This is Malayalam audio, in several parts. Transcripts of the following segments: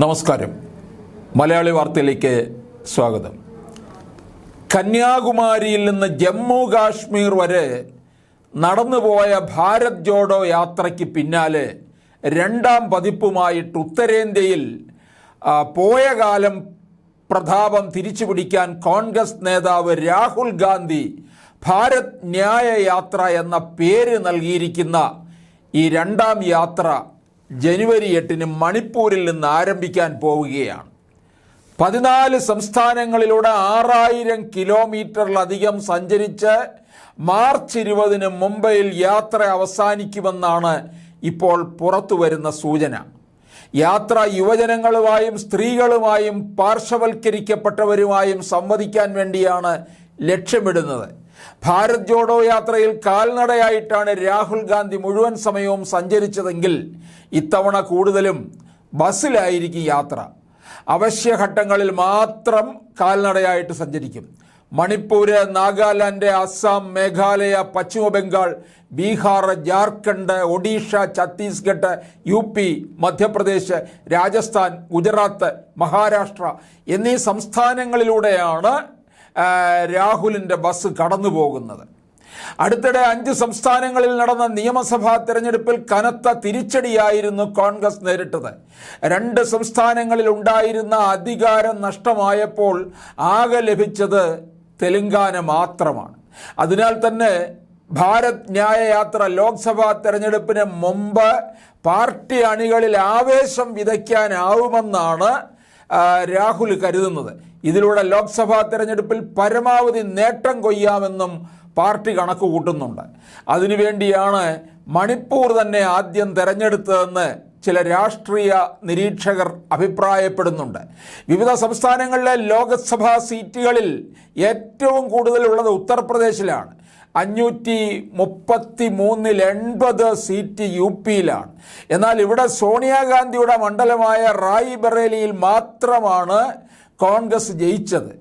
നമസ്കാരം. മലയാളി വാർത്തയിലേക്ക് സ്വാഗതം. കന്യാകുമാരിയിൽ നിന്ന് ജമ്മു കാശ്മീർ വരെ നടന്നുപോയ ഭാരത് ജോഡോ യാത്രയ്ക്ക് പിന്നാലെ രണ്ടാം പതിപ്പുമായിട്ട് ഉത്തരേന്ത്യയിൽ പോയ കാലം പ്രതാപം തിരിച്ചുപിടിക്കാൻ കോൺഗ്രസ് നേതാവ് രാഹുൽ ഗാന്ധി ഭാരത് ന്യായ യാത്ര എന്ന പേര് നൽകിയിരിക്കുന്ന ഈ രണ്ടാം യാത്ര ജനുവരി എട്ടിന് മണിപ്പൂരിൽ നിന്ന് ആരംഭിക്കാൻ പോവുകയാണ്. പതിനാല് സംസ്ഥാനങ്ങളിലൂടെ ആറായിരം കിലോമീറ്ററിലധികം സഞ്ചരിച്ച് മാർച്ച് ഇരുപതിന് മുംബൈയിൽ യാത്ര അവസാനിക്കുമെന്നാണ് ഇപ്പോൾ പുറത്തു വരുന്ന സൂചന. യാത്ര യുവജനങ്ങളുമായും സ്ത്രീകളുമായും പാർശ്വവൽക്കരിക്കപ്പെട്ടവരുമായും സംവദിക്കാൻ വേണ്ടിയാണ് ലക്ഷ്യമിടുന്നത്. ഭാരത് ജോഡോ യാത്രയിൽ കാൽനടയായിട്ടാണ് രാഹുൽ ഗാന്ധി മുഴുവൻ സമയവും സഞ്ചരിച്ചതെങ്കിൽ ഇത്തവണ കൂടുതലും ബസ്സിലായിരിക്കും യാത്ര. അവശ്യഘട്ടങ്ങളിൽ മാത്രം കാൽനടയായിട്ട് സഞ്ചരിക്കും. മണിപ്പൂർ നാഗാലാൻഡ് അസം മേഘാലയ പശ്ചിമ ബംഗാൾ ബീഹാർ ജാർഖണ്ഡ് ഒഡീഷ ഛത്തീസ്ഗഡ് യു പി മധ്യപ്രദേശ് രാജസ്ഥാൻ ഗുജറാത്ത് മഹാരാഷ്ട്ര എന്നീ സംസ്ഥാനങ്ങളിലൂടെയാണ് രാഹുലിന്റെ ബസ് കടന്നു പോകുന്നത് അടുത്തിടെ അഞ്ച് സംസ്ഥാനങ്ങളിൽ നടന്ന നിയമസഭാ തെരഞ്ഞെടുപ്പിൽ കനത്ത തിരിച്ചടിയായിരുന്നു കോൺഗ്രസ് നേരിട്ടത്. രണ്ട് സംസ്ഥാനങ്ങളിൽ ഉണ്ടായിരുന്ന അധികാരം നഷ്ടമായപ്പോൾ ആകെ ലഭിച്ചത് തെലുങ്കാന മാത്രമാണ്. അതിനാൽ തന്നെ ഭാരത് ന്യായ യാത്ര ലോക്സഭാ തെരഞ്ഞെടുപ്പിന് മുമ്പ് പാർട്ടി അണികളിൽ ആവേശം വിതയ്ക്കാനാവുമെന്നാണ് രാഹുൽ കരുതുന്നത്. ഇതിലൂടെ ലോക്സഭാ തെരഞ്ഞെടുപ്പിൽ പരമാവധി നേട്ടം കൊയ്യാമെന്നും പാർട്ടി കണക്ക് കൂട്ടുന്നുണ്ട്. അതിനുവേണ്ടിയാണ് മണിപ്പൂർ തന്നെ ആദ്യം തെരഞ്ഞെടുത്തതെന്ന് ചില രാഷ്ട്രീയ നിരീക്ഷകർ അഭിപ്രായപ്പെടുന്നുണ്ട്. വിവിധ സംസ്ഥാനങ്ങളിലെ ലോക്സഭാ സീറ്റുകളിൽ ഏറ്റവും കൂടുതലുള്ളത് ഉത്തർപ്രദേശിലാണ്. അഞ്ഞൂറ്റി മുപ്പത്തി മൂന്നിൽ എൺപത് സീറ്റ് യു പിയിലാണ്. എന്നാൽ ഇവിടെ സോണിയാഗാന്ധിയുടെ മണ്ഡലമായ റായ് ബറേലിയിൽ മാത്രമാണ് കോൺഗ്രസ് ജയിച്ചത്.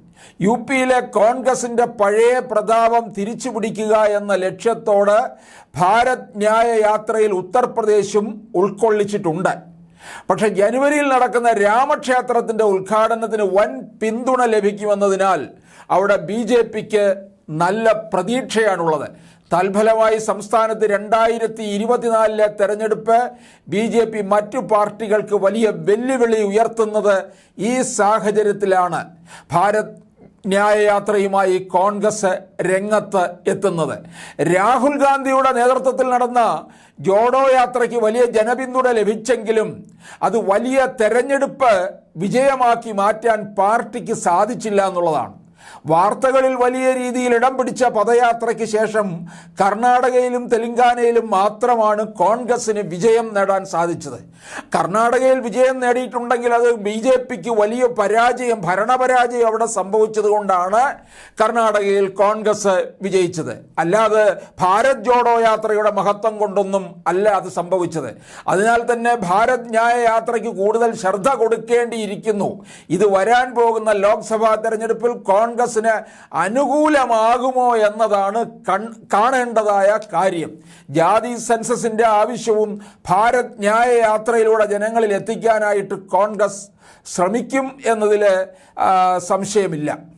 യു പിയിലെ കോൺഗ്രസിന്റെ പഴയ പ്രതാപം തിരിച്ചു പിടിക്കുക എന്ന ലക്ഷ്യത്തോട് ഭാരത് ന്യായ യാത്രയിൽ ഉത്തർപ്രദേശും ഉൾക്കൊള്ളിച്ചിട്ടുണ്ട്. പക്ഷേ ജനുവരിയിൽ നടക്കുന്ന രാമക്ഷേത്രത്തിന്റെ ഉദ്ഘാടനത്തിന് വൻ പിന്തുണ ലഭിക്കുമെന്നതിനാൽ അവിടെ ബി നല്ല പ്രതീക്ഷയാണുള്ളത്. തൽഫലമായി സംസ്ഥാനത്ത് രണ്ടായിരത്തി ഇരുപത്തിനാലിലെ തെരഞ്ഞെടുപ്പ് ബി ജെ പി മറ്റു പാർട്ടികൾക്ക് വലിയ വെല്ലുവിളി ഉയർത്തുന്നത് ഈ സാഹചര്യത്തിലാണ്. ഭാരത് ന്യായയാത്രയുമായി കോൺഗ്രസ് രംഗത്ത് എത്തുന്നത്. രാഹുൽ ഗാന്ധിയുടെ നേതൃത്വത്തിൽ നടന്ന ജോഡോ യാത്രയ്ക്ക് വലിയ ജനപിന്തുണ ലഭിച്ചെങ്കിലും അത് വലിയ തെരഞ്ഞെടുപ്പ് വിജയമാക്കി മാറ്റാൻ പാർട്ടിക്ക് സാധിച്ചില്ല എന്നുള്ളതാണ്. വാർത്തകളിൽ വലിയ രീതിയിൽ ഇടം പിടിച്ച പദയാത്രയ്ക്ക് ശേഷം കർണാടകയിലും തെലങ്കാനയിലും മാത്രമാണ് കോൺഗ്രസിന് വിജയം നേടാൻ സാധിച്ചത്. കർണാടകയിൽ വിജയം നേടിയിട്ടുണ്ടെങ്കിൽ അത് ബി ജെ പിക്ക് വലിയ പരാജയം ഭരണപരാജയം അവിടെ സംഭവിച്ചത് കൊണ്ടാണ് കർണാടകയിൽ കോൺഗ്രസ് വിജയിച്ചത്. അല്ലാതെ ഭാരത് ജോഡോ യാത്രയുടെ മഹത്വം കൊണ്ടൊന്നും അല്ല അത് സംഭവിച്ചത്. അതിനാൽ തന്നെ ഭാരത് ന്യായ യാത്രയ്ക്ക് കൂടുതൽ ശ്രദ്ധ കൊടുക്കേണ്ടിയിരിക്കുന്നു. ഇത് വരാൻ പോകുന്ന ലോക്സഭാ തെരഞ്ഞെടുപ്പിൽ കോൺഗ്രസിന് അനുകൂലമാകുമോ എന്നതാണ് കാണേണ്ടതായ കാര്യം. ജാതി സെൻസസിന്റെ ആവശ്യവും ഭാരത് ന്യായ യാത്രയിലൂടെ ജനങ്ങളിൽ എത്തിക്കാനായിട്ട് കോൺഗ്രസ് ശ്രമിക്കും എന്നതിൽ സംശയമില്ല.